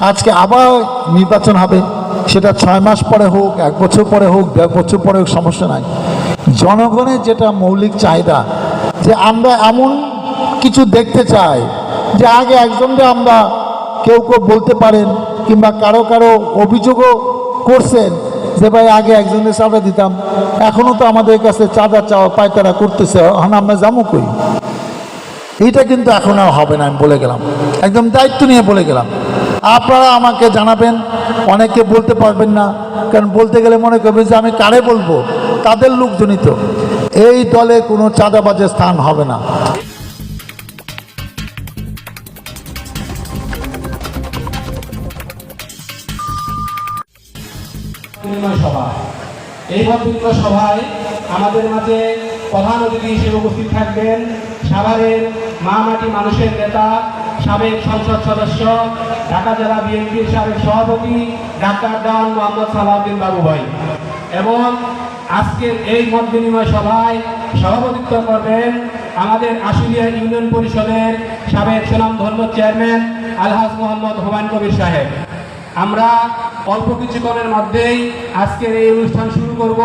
আজকে আবার নির্বাচন হবে। সেটা ছয় মাস পরে হোক, এক বছর পরে হোক, দেড় বছর পরে হোক, সমস্যা নাই। জনগণের যেটা মৌলিক চাহিদা, যে আমরা এমন কিছু দেখতে চাই, যে আগে একজনকে আমরা কেউ কেউ বলতে পারেন কিংবা কারও কারও অভিযোগও করছেন, যে ভাই আগে একজনের চাঁদা দিতাম এখনও তো আমাদের কাছে চাঁদা চাওয়া, পায়তারা করতেছে, এখন আমরা যাব কই? এইটা কিন্তু এখন আর হবে না, আমি বলে গেলাম। একদম দায়িত্ব নিয়ে বলে গেলাম। আপনারা আমাকে জানাবেন, অনেকে বলতে পারবেন না, কারণ বলতে গেলে মনে করবে যে আমি কারে বলব? তাদের লোকজনিত এই দলে কোনো চাঁদাবাজের স্থান হবে না। সভা এই সভায় আমাদের মাঝে প্রধান অতিথি হিসেবে উপস্থিত থাকবেন সাভারের মা মাটি মানুষের নেতা সাবেক সংসদ সদস্য, ঢাকা জেলা বিএনপির সাবেক সভাপতি, ডাক্তার ডান মোহাম্মদ সালাউদ্দিন বাবু ভাই। এবং আজকের এই মত বিনিময় সভায় সভাপতিত্ব করবেন আমাদের আশুলিয়া ইউনিয়ন পরিষদের সাবেক সুনামধন্য চেয়ারম্যান আলহাজ মোহাম্মদ হুমায়ুন কবির সাহেব। আমরা অল্প কিছুক্ষণের মধ্যেই আজকের এই অনুষ্ঠান শুরু করব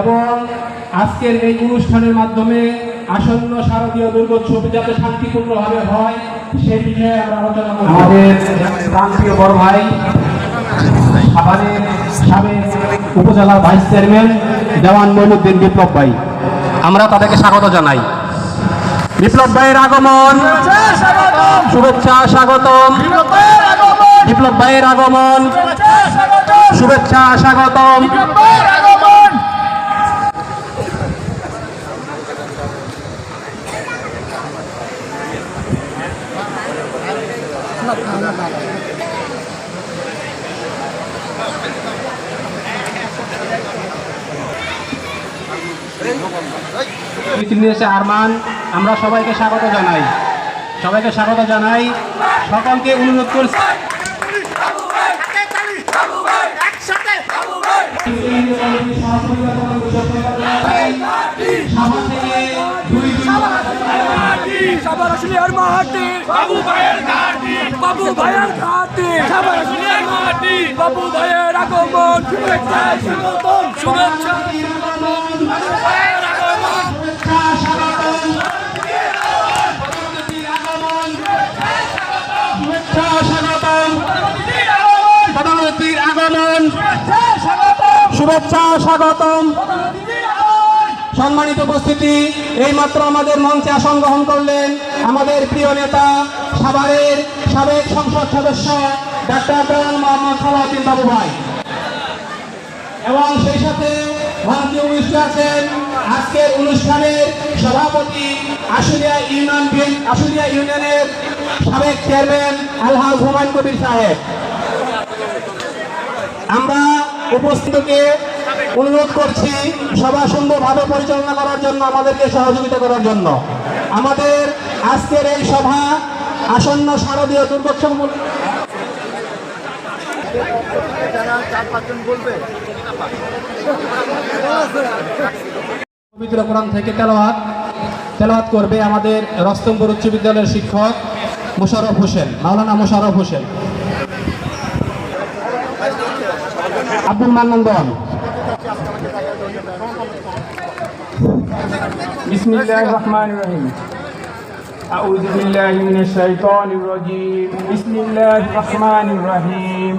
এবং আজকের এই অনুষ্ঠানের মাধ্যমে আসন্ন শারদীয় দুর্গোৎসব যাতে শান্তিপূর্ণভাবে হয়, সে বিষয়ে আমরা আলোচনা করব। আমাদের প্রান্তীয় বড় ভাই উপজেলার ভাইস চেয়ারম্যান দেওয়ান মইনুদ্দিন বিপ্লব ভাই। আমরা তাদেরকে স্বাগত জানাই। বিপ্লব ভাইয়ের আগমন। শুভেচ্ছা, স্বাগতম। বিপ্লব ভাইয়ের আগমন। শুভেচ্ছা, স্বাগতম। মিছিল নিয়েছে আরমান। আমরা সবাইকে স্বাগত জানাই। সবাইকে স্বাগত জানাই। সকলকে অনুরোধ করছি। বাবু ভাইয়ের আগমন। শুভেচ্ছা শুভেচ্ছা। প্রধানমন্ত্রীর আগমন শুভেচ্ছা স্বাগতম। সম্মানিত উপস্থিতি এইমাত্র আমাদের মঞ্চে আসন গ্রহণ করলেন আমাদের প্রিয় নেতা সাভারের সাবেক সংসদ সদস্য ডাক্তার মোহাম্মদ সালাউদ্দিন বাবু ভাই। এবং সেই সাথে মঞ্চে উপস্থিত আছেন আজকের অনুষ্ঠানের সভাপতি আশুলিয়া ইউনিয়ন আশুলিয়া ইউনিয়নের সাবেক চেয়ারম্যান আলহাজ হুমায়ুন কবির সাহেব। আমরা উপস্থিতকে অনুরোধ করছি সভা সুন্দরভাবে পরিচালনা করার জন্য, আমাদেরকে সহযোগিতা করার জন্য। আমাদের আজকের এই সভা আসন্ন শারদীয় দুর্গোৎসব পবিত্র কোরআন থেকে তেলাওয়াত তেলাওয়াত করবে আমাদের রস্তমপুর উচ্চ বিদ্যালয়ের শিক্ষক। মোশাররফ হোসেন মাওলানা মোশাররফ হোসেন আব্দুল মান্নান দন بسم الله الرحمن الرحيم أعوذ بالله من الشيطان الرجيم بسم الله الرحمن الرحيم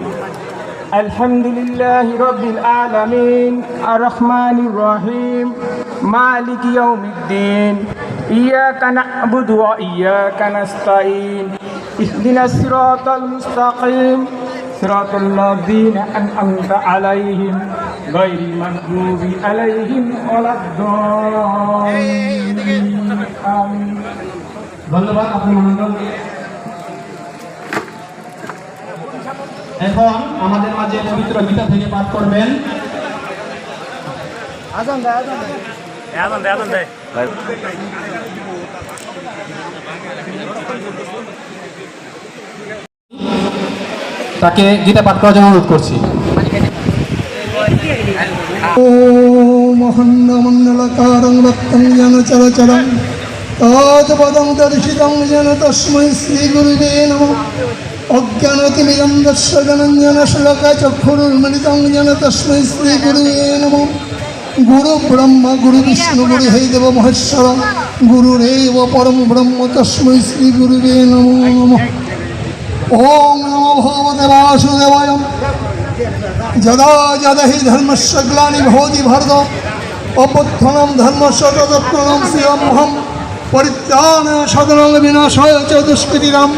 الحمد لله رب العالمين الرحمن الرحيم مالك يوم الدين إياك نعبد وإياك نستعين اهدنا الصراط المستقيم صراط الذين أنعمت عليهم غير المغضوب عليهم ولا الضالين آمين ধন্যবাদ আপনি মনোরঞ্জন এখন আমাদের মাঝে পবিত্র গীতা থেকে পাঠ করবেন তাকে গীতা পাঠ করার জন্য অনুরোধ করছি। মহন্নমণ্ডলকারং রক্তং যেন চরচরং তৎপদং দর্শিতং যেন তস্मै শ্রীগুরুবে নমঃ জনঞ্জন শ্লোকা চক্ষুরুন্মিলিতং যেন গুরুবে নম গুরু ব্রহ্ম গুরু বিষ্ণু গুরু হে দেব মহেশ্বর গুরুরেব পরম ব্রহ্ম তস্मै শ্রী গুরুবে নম ওম নমো ভগবতে বাসুদেবায় যদা যদা হি ধর্মস্য গ্লানি ভবতি ভারত অবুত্থনম ধর্মস্য তদত্তনম শ্রীরমহম পরিত্রাণ সদরং বিনাশয় চ দুষ্কৃতিরাম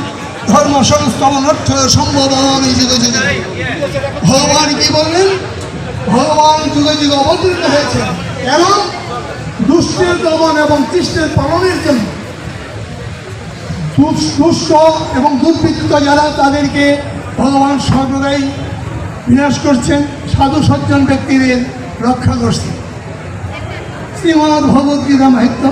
ধর্ম সংস্থাপনার্থ সম্ভবামি যুগে যুগে ভগবান কি বললেন ভগবান যুগে যুগে অবতীর্ণ হয়েছে। কেন? দুষ্টের দমন এবং কৃষ্ণের পালনের জন্য। দুষ- দুষ্ট এবং দুর্বৃত্ত যারা, তাদেরকে ভগবান সর্বদাই বিনাশ করছেন, সাধু সজ্জন ব্যক্তিদের রক্ষা করছেন। শ্রীমদ ভগবদ্গীতা মাহিত্য।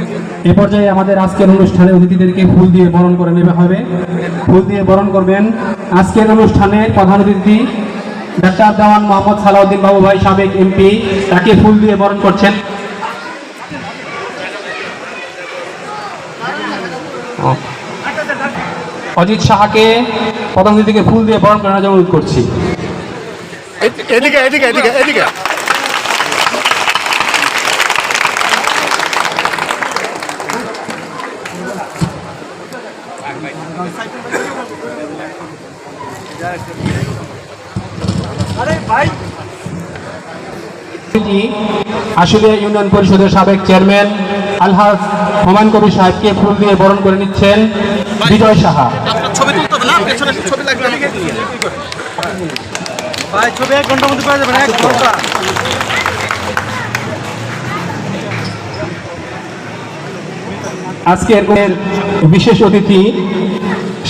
এ পর্যায়ে আমাদের আজকের অনুষ্ঠানে অতিথিদেরকে ফুল দিয়ে বরণ করে নেওয়া হবে। ফুল দিয়ে বরণ করবেন আজকের অনুষ্ঠানে প্রধান অতিথি ডাক্তার দেওয়ান মোহাম্মদ সালাউদ্দিন বাবু ভাই, সাবেক এমপি, তাকে ফুল দিয়ে বরণ করছেন। অজিত সাহাকে প্রধান অতিথিকে ফুল দিয়ে বরণ করানোর জন্য অনুরোধ করছি। এদিকে এদিকে এদিকে এদিকে অতিথি আশুলিয়া ইউনিয়ন পরিষদের সাবেক চেয়ারম্যান আলহাজ হুমায়ুন কবির সাহেবকে ফুল দিয়ে বরণ করে নিচ্ছেন বিজয় সাহা। ছবি এক ঘণ্টার মধ্যে পাওয়া যাবে এক ঘণ্টা। আজকের এর বিশেষ অতিথি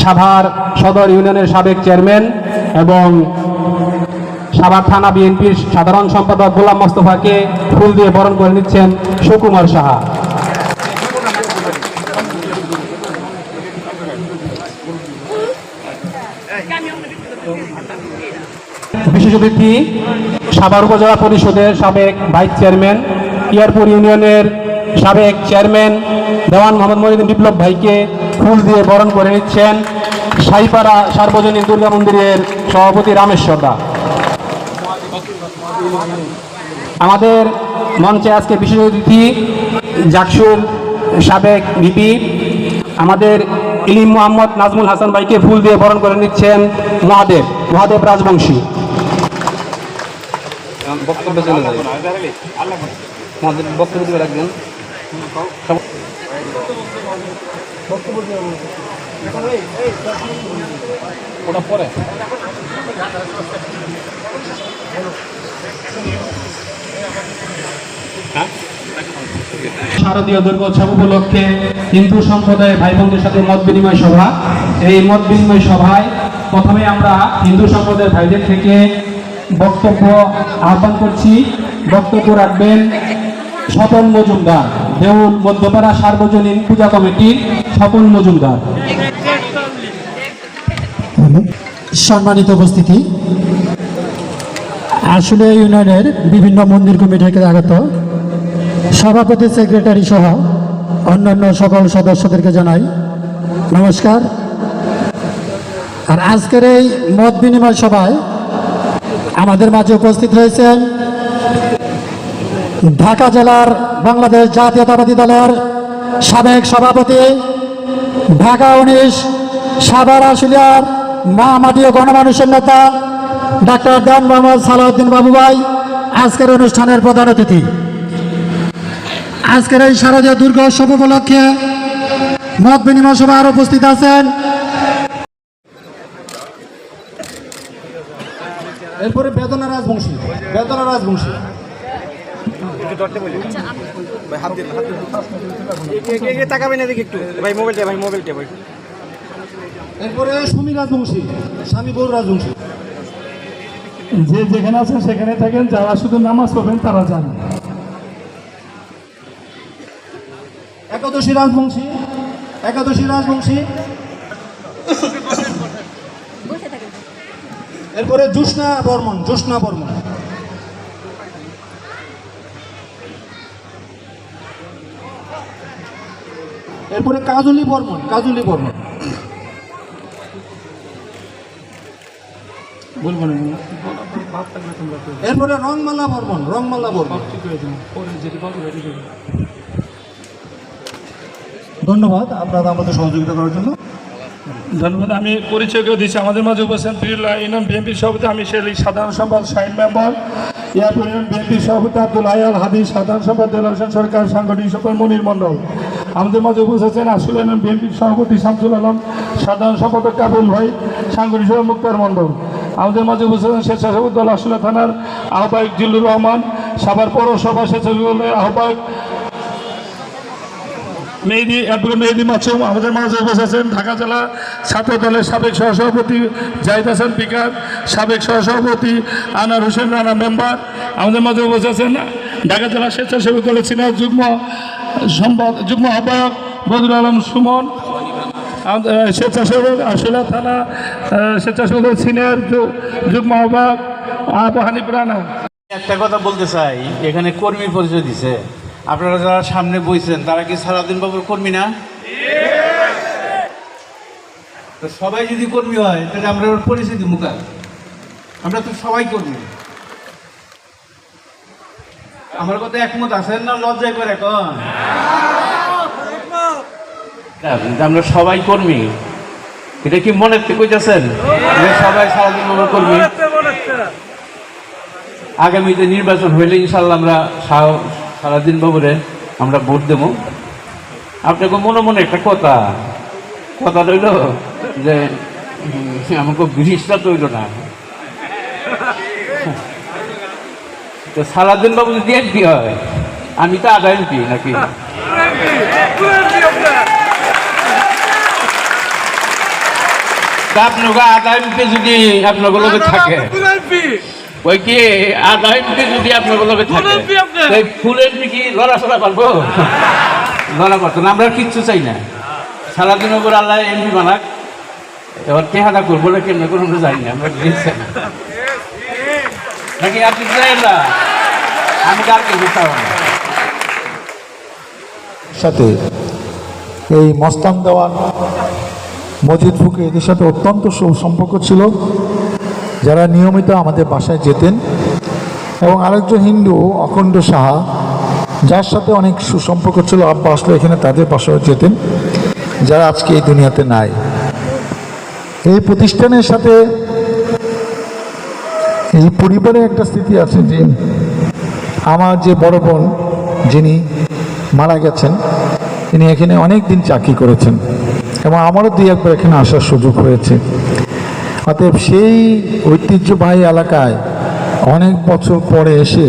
সাভার সদর ইউনিয়নের সাবেক চেয়ারম্যান এবং সাভার থানা বিএনপির সাধারণ সম্পাদক গোলাম মোস্তফাকে ফুল দিয়ে বরণ করে নিচ্ছেন সুকুমার সাহা। বিশেষ অতিথি, সাভার উপজেলা পরিষদের সাবেক ভাইস চেয়ারম্যান, ইয়ারপুর ইউনিয়নের সাবেক চেয়ারম্যান দেওয়ান মোহাম্মদ মহিউদ্দিন বিপ্লব ভাইকে ফুল দিয়ে বরণ করে নিচ্ছেন সাইপাড়া সার্বজনীন দুর্গা মন্দিরের সভাপতি রামেশ্বর দা। আমাদের মঞ্চে আজকে বিশেষ অতিথি জাকসুর সাবেক ভিপি আমাদের ইলিম মোহাম্মদ নাজমুল হাসান ভাইকে ফুল দিয়ে বরণ করে নিচ্ছেন মহাদেব মহাদেব রাজবংশী। বক্তব্য চলে যাবে মহাদেব বক্তব্য দিবে রাখবেন ওটা পরে। শারদীয় দুর্গোৎসব উপলক্ষে হিন্দু সম্প্রদায়ের ভাই বোনদের সাথে মত বিনিময় সভা। এই মত বিনিময় সভায় প্রথমে আমরা হিন্দু সম্প্রদায়ের ভাইদের থেকে বক্তব্য আহ্বান করছি। বক্তব্য রাখবেন স্বপন মজুমদার, দেউল মধ্যপাড়া সার্বজনীন পূজা কমিটির স্বপন মজুমদার। সম্মানিত উপস্থিতি আসলে ইউনিয়নের বিভিন্ন মন্দির কমিটি থেকে আগত সভাপতি, সেক্রেটারি সহ অন্যান্য সকল সদস্যদেরকে জানাই নমস্কার। আর আজকের এই মত বিনিময় সভায় আমাদের মাঝে উপস্থিত রয়েছেন ঢাকা জেলার বাংলাদেশ জাতীয়তাবাদী দলের সাবেক সভাপতি ঢাকা উনিশ সাভার আশুলিয়ার মা মাটি ও গণমানুষের নেতা ডাক্তার দান মোহাম্মদ সালাউদ্দিন বাবু ভাই, আজকের অনুষ্ঠানের প্রধান অতিথি। আজকের এই শারদীয় দুর্গোৎসব উপলক্ষে মত বিনিময় সভার উপস্থিত আছেন। এরপরে বেদনা রাজবংশী বেদনা রাজবংশী। এরপরে সমী রাজবংশী, স্বামী বৌর রাজবংশী। যে যেখানে আছেন সেখানে থাকেন, যারা শুধু নামাজ পড়বেন তারা যান। একাদশী রাজবংশী একাদশী রাজবংশী। এরপরে জোৎস্না বর্মন জোৎস্না বর্মন এরপরে কাজলি বর্মন কাজলি বর্মন বলব না এরপরে রংমালা বর্মন রংমালা বর্মন। ধন্যবাদ আপনারা আমাদের সহযোগিতা করার জন্য। ধন্যবাদ। আমি পরিচয় করে দিচ্ছি। আমাদের মাঝে উপস্থিত প্রিয়লা ইউনিয়ন বিএনপির সভাপতি আমি শেলি সাধারণ সম্পাদক শাহিন মেম্বার। ইয়ারপুর ইউনিয়ন বিএনপির সভাপতি আব্দুল আয়াল হাদিস সাধারণ সম্পাদক দেলার হোসেন সরকার সাংগঠনিক সম্পাদক মনির মণ্ডল। আমাদের মাঝে উপস্থিত আছেন আসল ইউনিয়ন বিএনপির সভাপতি শামসুল আলম সাধারণ সম্পাদক কাবুল ভাই সাংগঠনিক সম্পাদক মুক্তার মণ্ডল। আমাদের মাঝে উপস্থিত স্বেচ্ছাসেবক দল আসলে থানার আহ্বায়ক জিল্লুর রহমান, সাভার পৌরসভা স্বেচ্ছাসেবক দলের আহ্বায়ক মেহেদি অ্যাডভোকেট মেহেদি মাসুম, আমাদের মাঝে আছেন ঢাকা জেলা ছাত্র দলের সাবেক সহসভাপতি জাহিদ হাসান পিকার সাবেক সহসভাপতি আনার হোসেন রানা মেম্বার, আমাদের মাঝে আছেন ঢাকা জেলা স্বেচ্ছাসেবক দলের সিনিয়র যুগ্ম সম্পাদ, যুগ্ম আহ্বায়ক বদরুল আলম সুমন স্বেচ্ছাসেবক আশুলা থানা স্বেচ্ছাসেবক সিনিয়র যুগ্ম আহ্বায়ক আবু হানিফ রানা একটা কথা বলতে চাই, এখানে কর্মী পরিচয় দিছে। আপনারা যারা সামনে বইছেন, তারা কি সারাদিন বাবুর কর্মী না? সবাই যদি কর্মী হয়, তাহলে আমরা ওর পরিচয় দিব কার? আমরা তো সবাই কর্মী। আমার কথা একমত আছেন না লজ্জায় করে এখন? আমরা সবাই কর্মী। এটা কি মনে থেকে কইতেছেন? যে সবাই সারাদিন বাবুর কর্মী। আগামীতে নির্বাচন হইলে ইনশাল্লাহ আমরা সারাদিন বাবুরে আমরা ভোট দেবো। আপনাকে মনে মনে একটা কথা কথা রইল যে আমাকে ব্রিজটা তৈল না। তো সারাদিন বাবু যদি এমপি হয়? আমি তো আধা এমপি নাকি? আপনাকে আধা এমপি যদি লোকে থাকে। ওই কি আধা এমপি যদি আপনার লগে থাকে। এই ফুল এমপি কি লড়াচড়া পারব? লড়া পারতো না আমরা কিচ্ছু চাই না। সারাদিন ওপর আল্লাহ এমপি বানাক। এবার কেহাদা করব না কেমন করব আমরা জানি না আমরা না। নাকি আপনি চাই না? আমি কার কিছু না? সাথে এই মস্তান দেওয়ান মজিদ ফুকে এদের সাথে অত্যন্ত সুসম্পর্ক ছিল। যারা নিয়মিত আমাদের বাসায় যেতেন এবং আরেকজন হিন্দু, অখণ্ড সাহা, যার সাথে অনেক সুসম্পর্ক ছিল, আব্বা আসলে এখানে তাদের বাসায় যেতেন, যারা আজকে এই দুনিয়াতে নাই। এই প্রতিষ্ঠানের সাথে এই পরিবারে একটা স্থিতি আছে যে আমার যে বড় বোন, যিনি মারা গেছেন, তিনি এখানে অনেক দিন চাকরি করেছেন। এবং আমারও দুই একবার এখানে আসার সুযোগ হয়েছে। অতএব সেই ঐতিহ্যবাহী এলাকায় অনেক বছর পরে এসে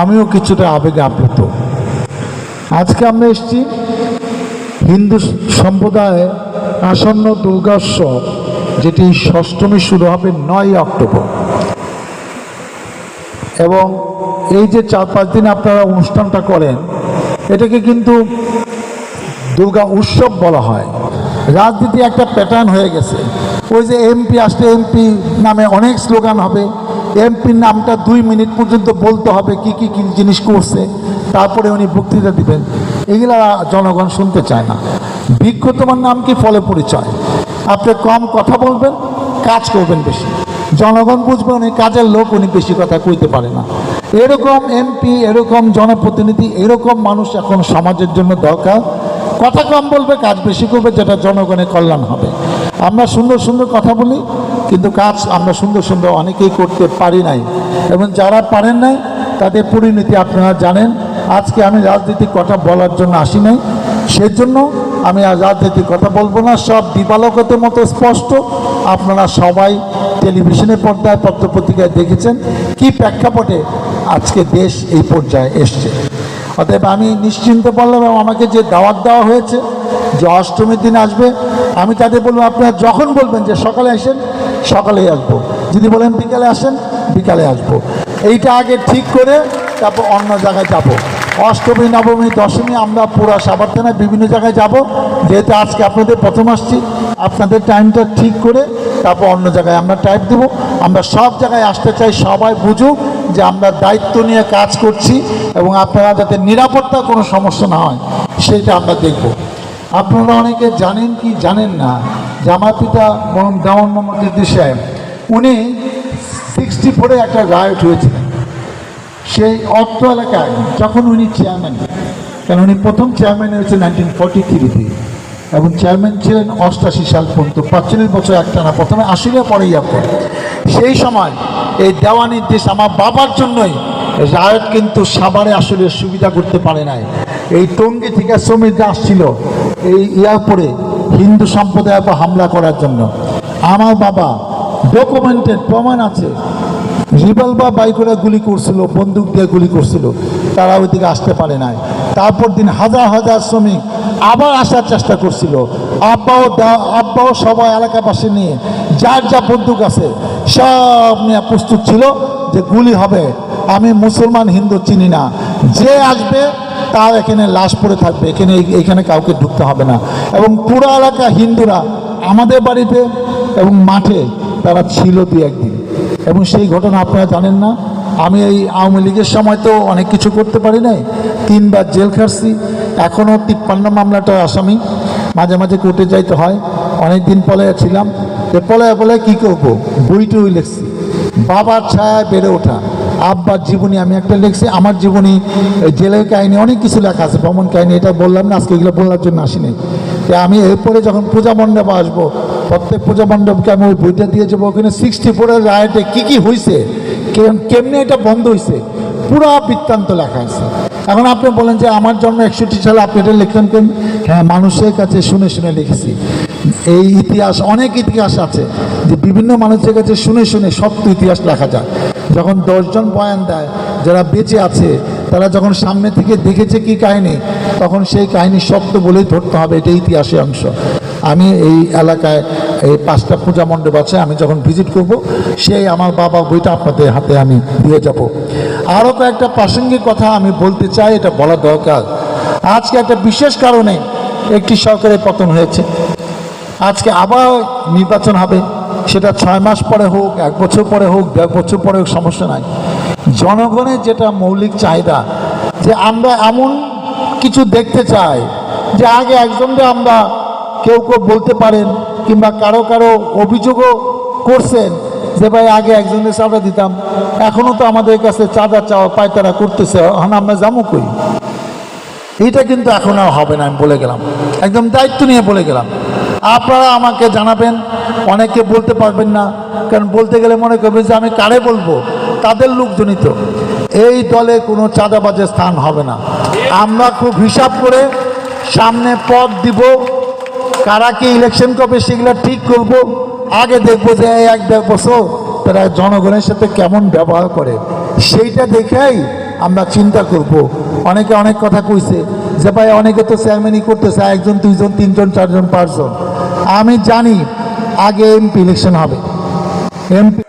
আমিও কিছুটা আবেগে আপ্লুত। আজকে আমরা এসেছি হিন্দু সম্প্রদায়ে আসন্ন দুর্গোৎসব যেটি ষষ্ঠমী শুরু হবে নয় অক্টোবর। এবং এই যে চার পাঁচ দিন আপনারা অনুষ্ঠানটা করেন, এটাকে কিন্তু দুর্গা উৎসব বলা হয়। রাজনীতি একটা প্যাটার্ন হয়ে গেছে। ওই যে এমপি আসলে এমপি নামে অনেক স্লোগান হবে। এমপির নামটা দুই মিনিট পর্যন্ত বলতে হবে কি কি কি জিনিস করছে। তারপরে উনি বক্তৃতা দিবেন। এগুলা জনগণ শুনতে চায় না। বিজ্ঞ তোমার নাম কি? ফলে পরিচয়। আপনি কম কথা বলবেন, কাজ করবেন বেশি। জনগণ বুঝবে উনি কাজের লোক, উনি বেশি কথা কইতে পারে না। এরকম এমপি এরকম জনপ্রতিনিধি, এরকম মানুষ এখন সমাজের জন্য দরকার। কথা কম বলবে, কাজ বেশি করবে, যেটা জনগণের কল্যাণ হবে। আমরা সুন্দর সুন্দর কথা বলি, কিন্তু কাজ আমরা সুন্দর সুন্দর অনেকেই করতে পারি নাই। এবং যারা পারেন নাই, তাদের পরিণতি আপনারা জানেন। আজকে আমি রাজনীতির কথা বলার জন্য আসি নাই। সেজন্য আমি আর রাজনীতির কথা বলব না। সব দিবালকতের মতো স্পষ্ট। আপনারা সবাই টেলিভিশনের পর্দায় পত্রপত্রিকায় দেখেছেন। কি প্রেক্ষাপটে আজকে দেশ এই পর্যায়ে এসছে? অতএব আমি নিশ্চিন্তে বললাম এবং আমাকে যে দাওয়াত দেওয়া হয়েছে, যে অষ্টমীর দিন আসবে, আমি তাদের বলব, আপনারা যখন বলবেন যে সকালে আসেন, সকালেই আসব। যদি বলেন বিকালে আসেন, বিকালে আসব। এইটা আগে ঠিক করে তারপর অন্য জায়গায় যাব। অষ্টমী, নবমী, দশমী, আমরা পুরো সাবারথানায় বিভিন্ন জায়গায় যাব। যেহেতু আজকে আপনাদের প্রথম আসছি, আপনাদের টাইমটা ঠিক করে তারপর অন্য জায়গায় আমরা টাইপ দেবো। আমরা সব জায়গায় আসতে চাই, সবাই বুঝুক। যে আমরা দায়িত্ব নিয়ে কাজ করছি এবং আপনারা যাতে নিরাপত্তা কোনো সমস্যা না হয়, সেইটা আমরা দেখব। আপনারা অনেকে জানেন কি জানেন না যে আমার পিতা মরম দেওয়ান মোহাম্মদ সাহেব, উনি সিক্সটি ফোরে একটা রায়ট হয়েছিলেন। সেই অর্থ এলাকায় যখন উনি চেয়ারম্যান কারণ উনি প্রথম চেয়ারম্যান হয়েছে নাইনটিন ফর্টি থ্রিতে এবং চেয়ারম্যান ছিলেন অষ্টাশি সাল পর্যন্ত, পাঁচচল্লিশ বছর একটানা, প্রথমে আশিরে পরে ইয়ারপর সেই সময় এই দেওয়ানির দেশ আমার বাবার জন্যই। রায়ত কিন্তু সাবারে আসলে সুবিধা করতে পারে নাই। এই টঙ্গি থেকে শ্রমিকরা আসছিল এই এয়ারপোর্টে হিন্দু সম্প্রদায়ের উপর হামলা করার জন্য। আমার বাবা ডকুমেন্টেড প্রমাণ আছে। রিভলভার বাই করে গুলি করছিল, বন্দুক দিয়ে গুলি করছিল। তারা ওইদিকে আসতে পারে নাই। তারপর দিন হাজার হাজার শ্রমিক আবার আসার চেষ্টা করছিল। আব্বাও আব্বাও সবাই এলাকাবাসী নিয়ে যার যা বন্দুক আছে সব নিয়ে প্রস্তুত ছিল যে গুলি হবে। আমি মুসলমান, হিন্দু চিনি না। যে আসবে, তার এখানে লাশ পড়ে থাকবে। এখানে এখানে কাউকে ঢুকতে হবে না। এবং পুরো এলাকা হিন্দুরা, আমাদের বাড়িতে এবং মাঠে তারা ছিল দু একদিন। এবং সেই ঘটনা আপনারা জানেন না। আমি এই আওয়ামী লীগের সময় তো অনেক কিছু করতে পারি নাই। তিনবার জেল খাটছি। এখনও তিপ্পান্ন মামলাটা আসামি। মাঝে মাঝে কোর্টে যাইতে হয়। অনেক দিন পলে ছিলাম যে পলে পলে কী করব? বইটই লিখছি। বাবার ছায়ায় বেড়ে ওঠা। আব্বার জীবনী আমি একটা লিখছি, আমার জীবনী জেলের কাহিনী অনেক কিছু লেখা আছে, ভ্রমণ কাহিনী, এটা বললাম না, আজকে এগুলো বলার জন্য আসিনি। তো আমি এরপরে যখন পূজা মণ্ডপে আসব, প্রত্যেক পূজা মণ্ডপকে আমি ওই বইটা দিয়ে যাব, ওখানে সিক্সটি ফোরের রায়টে কী কী হয়েছে কেম- কেমনে এটা বন্ধ হয়েছে পুরো বৃত্তান্ত লেখা আছে। এখন আপনি বলেন যে আমার জন্ম একষট্টি সালে, আপনি এটা লিখলেন কেন? হ্যাঁ মানুষের কাছে শুনে শুনে লিখেছি। এই ইতিহাস, অনেক ইতিহাস আছে যে বিভিন্ন মানুষের কাছে শুনে শুনে সত্য ইতিহাস লেখা যায়। যখন দশজন বয়ান দেয়, যারা বেঁচে আছে, তারা যখন সামনে থেকে দেখেছে কি কাহিনী, তখন সেই কাহিনী সত্য বলেই ধরতে হবে এটা ইতিহাসের অংশ। আমি এই এলাকায় এই পাঁচটা পূজা মণ্ডপ আছে, আমি যখন ভিজিট করব, সেই আমার বাবা বইটা আপনাদের হাতে আমি দিয়ে যাব। আরও কয়েকটা প্রাসঙ্গিক কথা আমি বলতে চাই, এটা বলা দরকার। আজকে একটা বিশেষ কারণে একটি সরকারের পতন হয়েছে। আজকে আবার নির্বাচন হবে। সেটা ছয় মাস পরে হোক, এক বছর পরে হোক, দেড় বছর পরে হোক, সমস্যা নাই। জনগণের যেটা মৌলিক চাহিদা, যে আমরা এমন কিছু দেখতে চাই, যে আগে একজনকে আমরা কেউ কেউ বলতে পারেন কিংবা কারও কারও অভিযোগও করছেন, যে ভাই আগে একজনের চাঁদা দিতাম এখনও তো আমাদের কাছে চাঁদা চাওয়া, পায়তারা করতেছে, এখন আমরা যাব কই? এটা কিন্তু এখন আর হবে না, আমি বলে গেলাম। একদম দায়িত্ব নিয়ে বলে গেলাম। আপনারা আমাকে জানাবেন, অনেকে বলতে পারবেন না, কারণ বলতে গেলে মনে করবেন যে আমি কারে বলব? তাদের লোকজনিত এই দলে কোনো চাঁদাবাজের স্থান হবে না। আমরা খুব হিসাব করে সামনে পদ দিব, কারা কি ইলেকশন কবে সেগুলো ঠিক করব। আগে দেখব যে এক দেড় বছর তারা জনগণের সাথে কেমন ব্যবহার করে। সেইটা দেখেই আমরা চিন্তা করব। অনেকে অনেক কথা কইছে, যে ভাই অনেকে তো চেয়ারম্যানই করতেছে, একজন, দুইজন, তিনজন, চারজন, পাঁচজন। আমি জানি আগে এমপি ইলেকশন হবে। এমপি